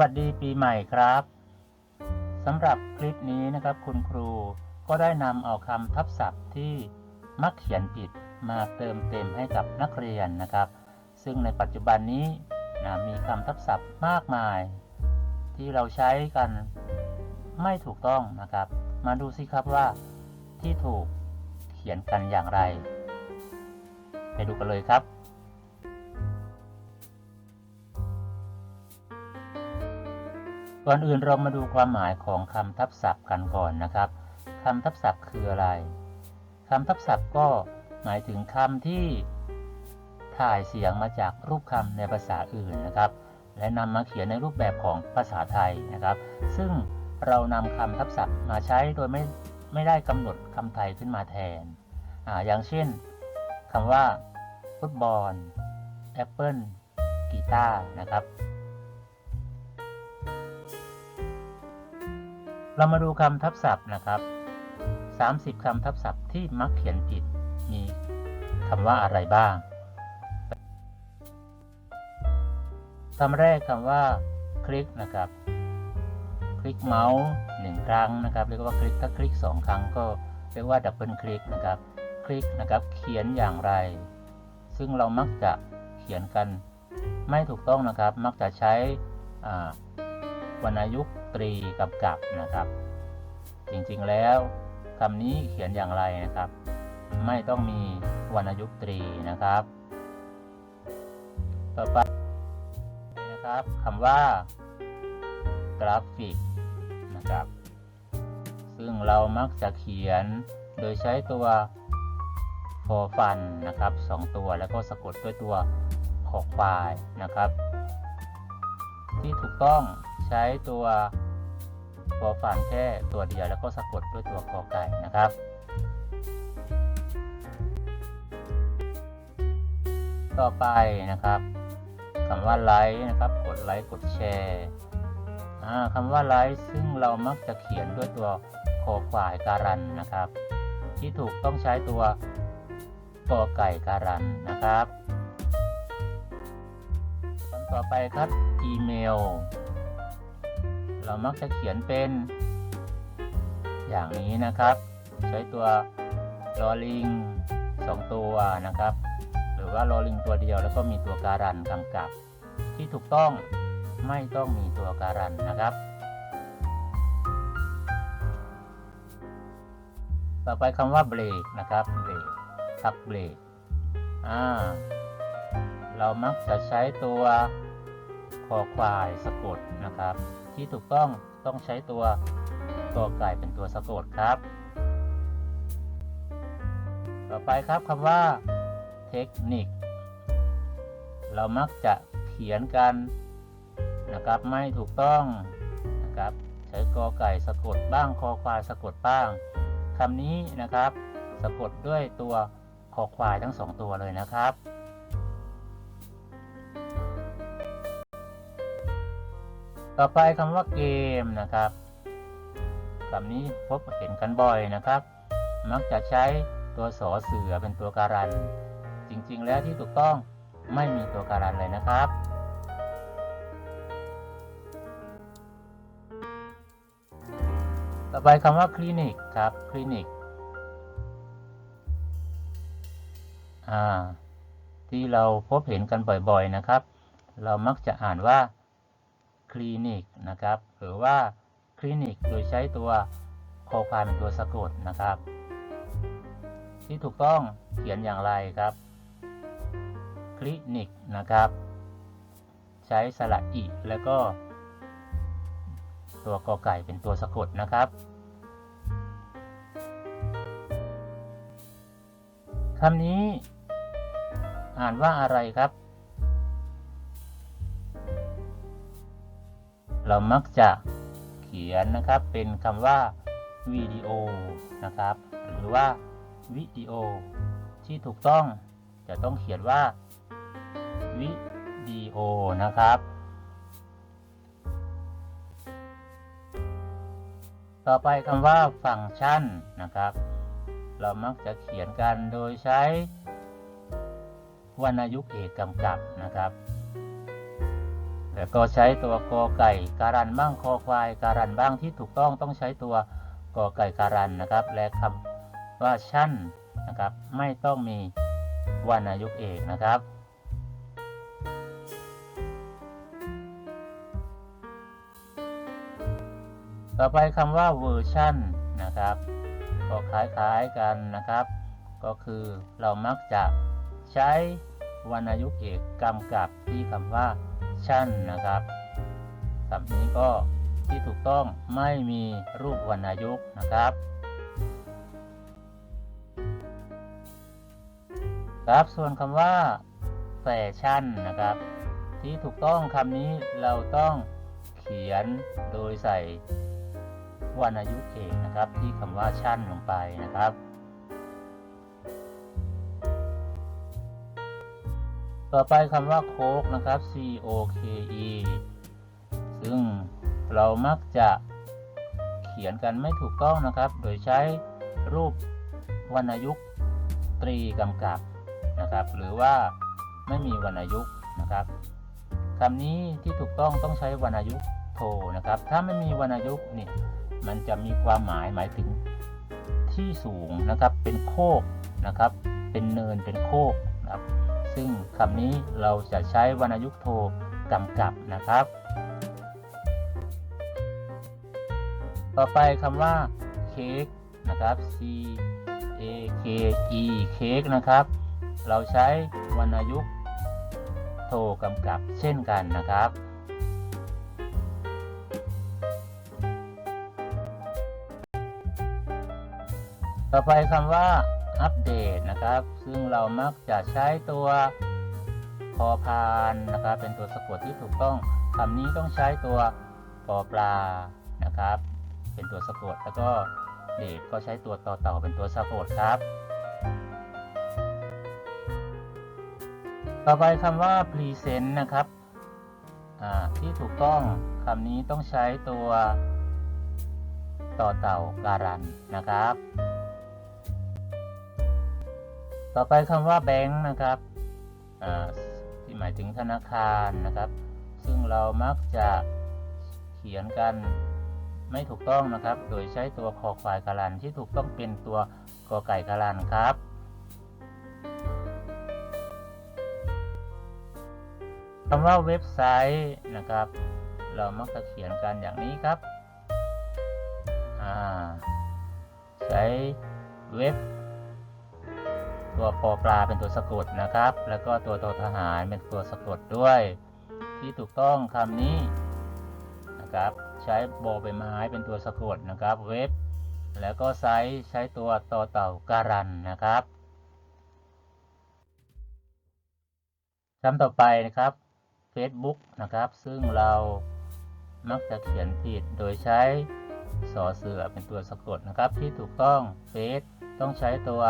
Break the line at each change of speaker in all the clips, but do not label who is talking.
วัสดีปีใหม่ครับสำหรับคลิปนี้นะครับ คุณครูก็ได้นำเอาคำทับศัพท์ที่มักเขียนผิดมาเติมเต็มให้กับนักเรียนนะครับ ซึ่งในปัจจุบันนี้นะมีคำทับศัพท์มากมาย ที่เราใช้กันไม่ถูกต้องนะครับ มาดูสิครับว่าที่ถูกเขียนกันอย่างไร ไปดูกันเลยครับ ก่อนอื่นเรามาดูความหมายของคำทับศัพท์กันก่อนนะครับคำทับศัพท์คืออะไรคำทับศัพท์ก็หมายถึงคำที่ถ่ายเสียงมาจากรูปคำในภาษาอื่นนะครับ และนำมาเขียนในรูปแบบของภาษาไทยนะครับ ซึ่งเรานำคำทับศัพท์มาใช้โดยไม่ไม่ได้กำหนดคำไทยขึ้นมาแทนอาอย่างเช่นคำว่าฟุตบอลแอปเปิลกีตาร์นะครับ เรามาดูคำทับศัพท์นะครับ 30 คำทับศัพท์ที่มักเขียนผิด มีคำว่าอะไรบ้างคำแรกคำว่าคลิกนะครับ คลิกเมาส์หนึ่งครั้งนะครับ เรียกว่าคลิกถ้าคลิก 2 ครั้งก็เรียกว่าดับเบิลคลิกนะครับ คลิกนะครับเขียนอย่างไร ซึ่งเรามักจะเขียนกันไม่ถูกต้องนะครับ มักจะใช้วรรณยุกต์ ตรีกำกับนะครับ จริงๆแล้วคำนี้เขียนอย่างไรนะครับ ไม่ต้องมีวรรณยุกตรีนะครับต่อไปนะครับคำว่ากราฟิกนะครับ ซึ่งเรามักจะเขียนโดยใช้ตัวฟอฟันนะครับสองตัวแล้วก็สะกดด้วยตัวขอควายนะครับ ที่ถูกต้องใช้ตัว ฟอฟันแค่ตัวเดียวแล้วก็สะกดด้วยตัวกอไก่นะครับต่อไปนะครับคำว่าไลค์นะครับ กดไลค์กดแชร์คำว่าไลค์ซึ่งเรามักจะเขียนด้วยตัวคอควายการันนะครับ ที่ถูกต้องใช้ตัวกอไก่การันนะครับคำต่อไปครับอีเมล เรามักจะเขียนเป็น อย่างนี้นะครับ ใช้ตัวลอลิงสองตัวนะครับ หรือว่าลอลิงตัวเดียวแล้วก็มีตัวการันกำกับ ที่ถูกต้องไม่ต้องมีตัวการันนะครับ ต่อไปคำว่าเบรกนะครับเบรกทับเบรกอ่าเรามักจะใช้ตัวคอควายสะกดนะครับ ที่ถูกต้องต้องใช้ตัวกอไก่เป็นตัวสะกดครับ ต่อไปครับคำว่าเทคนิค เรามักจะเขียนกันนะครับไม่ถูกต้องนะครับใช้กอไก่สะกดบ้างคอควายสะกดบ้างคำนี้นะครับ สะกดด้วยตัวคอควายทั้งสองตัวเลยนะครับ ต่อไปคำว่าเกมนะครับคำนี้พบเห็นกันบ่อยนะครับ มักจะใช้ตัวสอเสือเป็นตัวการัน จริงๆ แล้วที่ถูกต้องไม่มีตัวการันเลยนะครับ ต่อไปคำว่าคลินิกครับคลินิกที่เราพบเห็นกันบ่อยๆนะครับ เรามักจะอ่านว่า คลินิกนะครับ หรือว่าคลินิกโดยใช้ตัวคอควายเป็นตัวสะกดนะครับ ที่ถูกต้องเขียนอย่างไรครับคลินิกนะครับ ใช้สระอีแล้วก็ตัวกอไก่เป็นตัวสะกดนะครับคำนี้อ่านว่าอะไรครับ เรามักจะเขียนนะครับเป็นคำว่าวิดีโอนะครับ หรือว่าวิดีโอ ที่ถูกต้องจะต้องเขียนว่าวิดีโอนะครับ ต่อไปคำว่าฟังก์ชันนะครับ เรามักจะเขียนกันโดยใช้วรรณยุกต์เอกกำกับนะครับ แล้วก็ใช้ตัวกอไก่การันบ้างคอควายการันบ้างที่ถูกต้องต้องใช้ตัวกอไก่การันนะครับ และคำว่าชั่นนะครับ ไม่ต้องมีวรรณยุกต์เอกนะครับต่อไปคำว่าเวอร์ชันนะครับ ก็คล้ายๆกันนะครับ ก็คือเรามักจะใช้วรรณยุกต์เอกกำกับที่คำว่า ชั่นนะครับคำนี้ก็ที่ถูกต้องไม่มีรูปวรรณยุกต์นะครับครับส่วนคำว่าแฟชั่นนะครับ ที่ถูกต้องคำนี้เราต้องเขียนโดยใส่วรรณยุกต์เอกนะครับ ที่คำว่าชั่นลงไปนะครับ ต่อไปคำว่าโคกนะครับ C O K E ซึ่งเรามักจะเขียนกันไม่ถูกต้องนะครับ โดยใช้รูปวรรณยุกต์ตรีกำกับนะครับ หรือว่าไม่มีวรรณยุกต์นะครับคำนี้ที่ถูกต้องต้องใช้วรรณยุกต์โทนะครับ ถ้าไม่มีวรรณยุกต์นี่มันจะมีความหมายหมายถึงที่สูงนะครับ เป็นโคกนะครับ เป็นเนินเป็นโคกนะครับ ซึ่งคำนี้เราจะใช้วรรณยุกโทกำกับนะครับ ต่อไปคำว่าเค้กนะครับ C A K E เค้กนะครับ เราใช้วรรณยุกโทกำกับเช่นกันนะครับต่อไปคำว่า อัปเดตนะครับ ซึ่งเรามักจะใช้ตัวพอพานนะครับ เป็นตัวสะกดที่ถูกต้องคำนี้ต้องใช้ตัวปอปลานะครับ เป็นตัวสะกดแล้วก็เดทก็ใช้ตัวต่อเต่าเป็นตัวสะกดครับ ต่อไปคำว่า present นะครับอ่าที่ถูกต้องคำนี้ต้องใช้ตัวต่อเต่าการันนะครับ ต่อไปคำว่าแบงค์นะครับที่หมายถึงธนาคารนะครับ ซึ่งเรามักจะเขียนกันไม่ถูกต้องนะครับ โดยใช้ตัวคอควายการันที่ถูกต้องเป็นตัวกอไก่การันครับ คำว่าเว็บไซต์นะครับ เรามักจะเขียนกันอย่างนี้ครับใช้เว็บ ตัวปอปลาเป็นตัวสะกดนะครับ แล้วก็ตัวทอทหารเป็นตัวสะกดด้วย ที่ถูกต้องคำนี้นะครับ ใช้บอใบไม้เป็นตัวสะกดนะครับ เว็บ แล้วก็ไซต์ใช้ตัวต่อเต่าการันนะครับคำต่อไปนะครับ Facebook นะครับ ซึ่งเรามักจะเขียนผิดโดยใช้สอเสือเป็นตัวสะกดนะครับ ที่ถูกต้องเฟซต้องใช้ตัว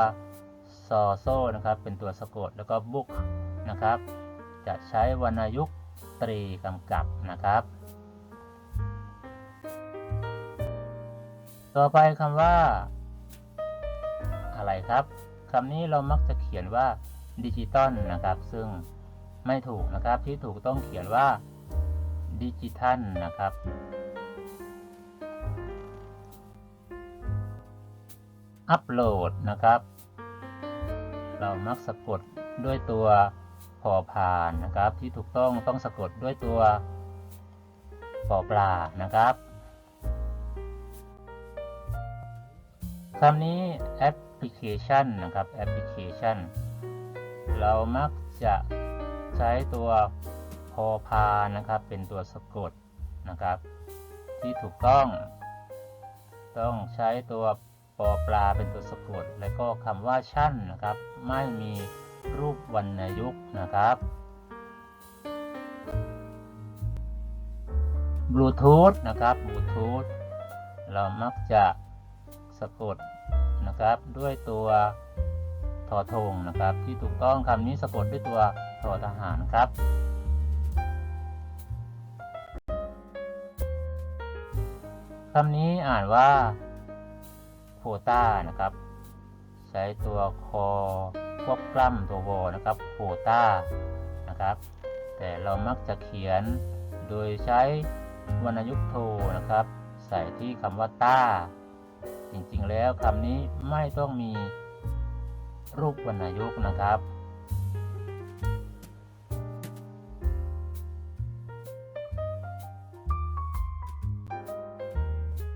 ซอโซนะครับ เป็นตัวสะกดแล้วก็บุ๊กนะครับ จะใช้วรรณยุกต์ตรีกำกับนะครับ ต่อไปคำว่า อะไรครับคำนี้เรามักจะเขียนว่าดิจิตอลนะครับ ซึ่งไม่ถูกนะครับที่ถูกต้องเขียนว่าดิจิทัลนะครับ อัปโหลดนะครับ เรามักสะกดด้วยตัวพอพานนะครับ ที่ถูกต้องต้องสะกดด้วยตัวปอปลานะครับคำนี้แอปพลิเคชันนะครับแอปพลิเคชัน เรามักจะใช้ตัวพอพานนะครับ เป็นตัวสะกดนะครับ ที่ถูกต้อง ต้องใช้ตัว ปอปลาเป็นตัวสะกด และก็คำว่าชั่นนะครับ ไม่มีรูปวรรณยุกต์นะครับบลูทูธนะครับบลูทูธเรามักจะสะกดนะครับด้วยตัวทอทงนะครับ ที่ถูกต้องคำนี้สะกดด้วยตัวทอทหารครับคำนี้อ่านว่า โควต้านะครับ ใช้ตัวคอควบกล้ำตัววอนะครับโควต้านะครับ แต่เรามักจะเขียนโดยใช้วรรณยุกโทนะครับ ใส่ที่คำว่าต้า จริงๆแล้วคำนี้ไม่ต้องมีรูปวรรณยุกนะครับ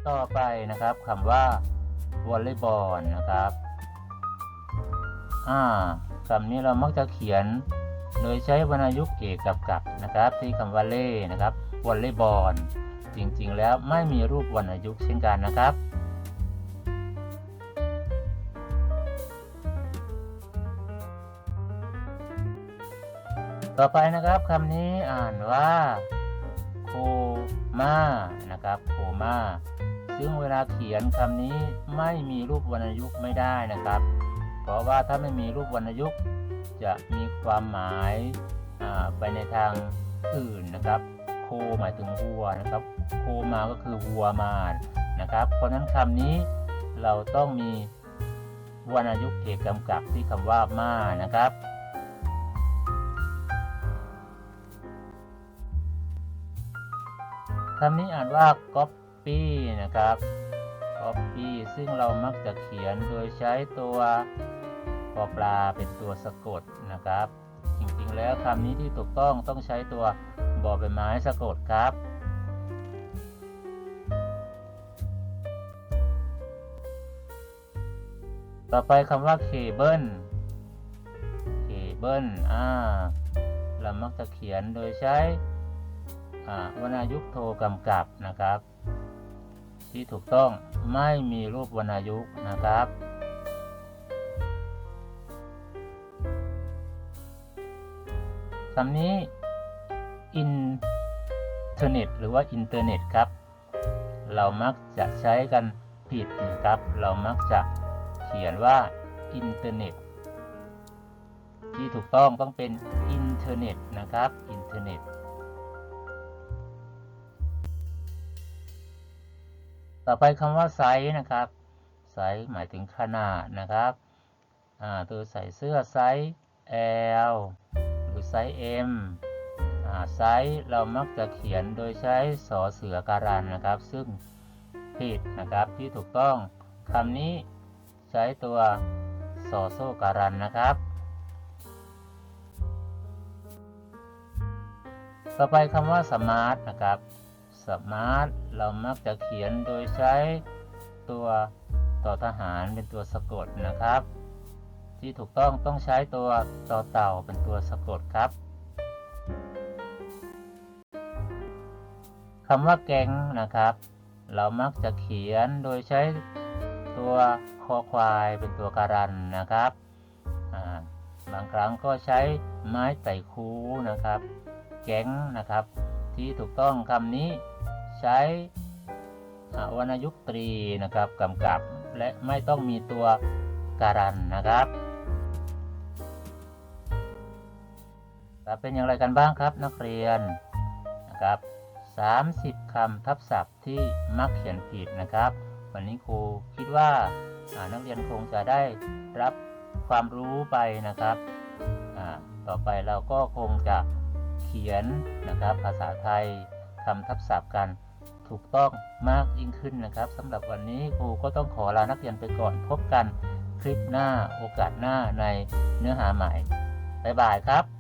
ต่อไปนะครับคำว่า วอลเลย์บอลนะครับ อ่าคำนี้เรามักจะเขียน โดยใช้วรรณยุกต์เอกกับกับนะครับ ที่คำว่าเล่นะครับวอลเลย์บอลจริงๆ แล้วไม่มีรูปวรรณยุกต์เช่นกันนะครับต่อไปนะครับคำนี้อ่านว่าโคมานะครับโคมา ซึ่งเวลาเขียนคำนี้ไม่มีรูปวรรณยุกต์ไม่ได้นะครับ เพราะว่าถ้าไม่มีรูปวรรณยุกต์จะมีความหมายไปในทางอื่นนะครับ โคหมายถึงวัวนะครับ โคมาก็คือวัวมานะครับ เพราะฉะนั้นคำนี้เราต้องมีวรรณยุกต์เอกกำกับที่คำว่ามานะครับคำนี้อ่านว่าก๊อ copy นะครับ copy ซึ่งเรามักจะเขียนโดยใช้ตัวปอปลาเป็นตัวสะกดนะครับ จริงๆแล้วคำนี้ที่ถูกต้องต้องใช้ตัวบอใบไม้สะกดครับต่อไปคำว่า cable cable อ่า เรามักจะเขียนโดยใช้อ่าวรรณยุกโทกำกับนะครับ ที่ถูกต้องไม่มีรูปวรรณยุกต์นะครับ คำนี้อินเทอร์เน็ตหรือว่าอินเทอร์เน็ตครับ เรามักจะใช้กันผิดนะครับ เรามักจะเขียนว่าอินเทอร์เน็ตที่ถูกต้องต้องเป็นอินเทอร์เน็ตนะครับ อินเทอร์เน็ต ต่อไปคำว่าไซส์นะครับไซส์หมายถึงขนาดนะครับตัวใส่เสื้อไซส์ L หรือไซส์ M ไซส์เรามักจะเขียนโดยใช้สอเสือการันนะครับ ซึ่งผิดนะครับที่ถูกต้องคำนี้ใช้ตัวสอโซการันนะครับ ต่อไปคำว่าสมาร์ทนะครับ สมาร์ทเรามักจะเขียนโดยใช้ตัวต่อทหารเป็นตัวสะกดนะครับ ที่ถูกต้องต้องใช้ตัวต่อเต่าเป็นตัวสะกดครับคำว่าแก๊งนะครับ เรามักจะเขียนโดยใช้ตัวคอควายเป็นตัวการันนะครับ บางครั้งก็ใช้ไม้ไต่คูนะครับ แก๊งนะครับ ที่ถูกต้องคำนี้ใช้วรรณยุกตรีนะครับกำกับและไม่ต้องมีตัวการันนะครับครับเป็นอย่างไรกันบ้างครับนักเรียนนะครับ 30คำทับศัพท์ที่มักเขียนผิดนะครับ วันนี้ครูคิดว่านักเรียนคงจะได้รับความรู้ไปนะครับต่อไปเราก็คงจะ ขียนนะครับ ภาษาไทยคำทับศัพท์กันถูกต้องมากยิ่งขึ้นนะครับสำหรับวันนี้ครูก็ต้องขอลานักเรียนไปก่อนพบกันคลิปหน้าโอกาสหน้าในเนื้อหาใหม่บ๊ายบายครับ